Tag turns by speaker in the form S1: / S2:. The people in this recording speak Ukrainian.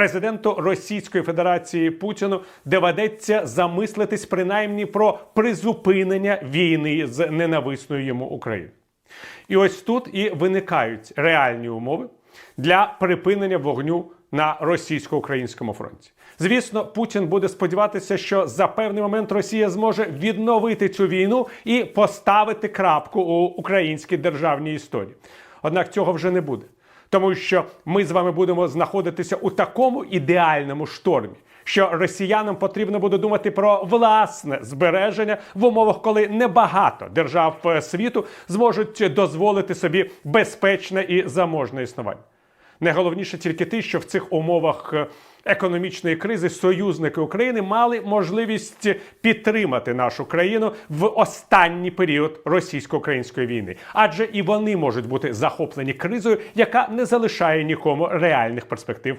S1: президенту Російської Федерації Путіну доведеться замислитись принаймні про призупинення війни з ненависною йому Україною. І ось тут і виникають реальні умови для припинення вогню на російсько-українському фронті. Звісно, Путін буде сподіватися, що за певний момент Росія зможе відновити цю війну і поставити крапку у українській державній історії. Однак цього вже не буде, тому що ми з вами будемо знаходитися у такому ідеальному штормі. Що росіянам потрібно буде думати про власне збереження в умовах, коли небагато держав е, світу зможуть дозволити собі безпечне і заможне існування. Найголовніше тільки те, що в цих умовах е, економічної кризи союзники України мали можливість підтримати нашу країну в останній період російсько-української війни, адже і вони можуть бути захоплені кризою, яка не залишає нікому реальних перспектив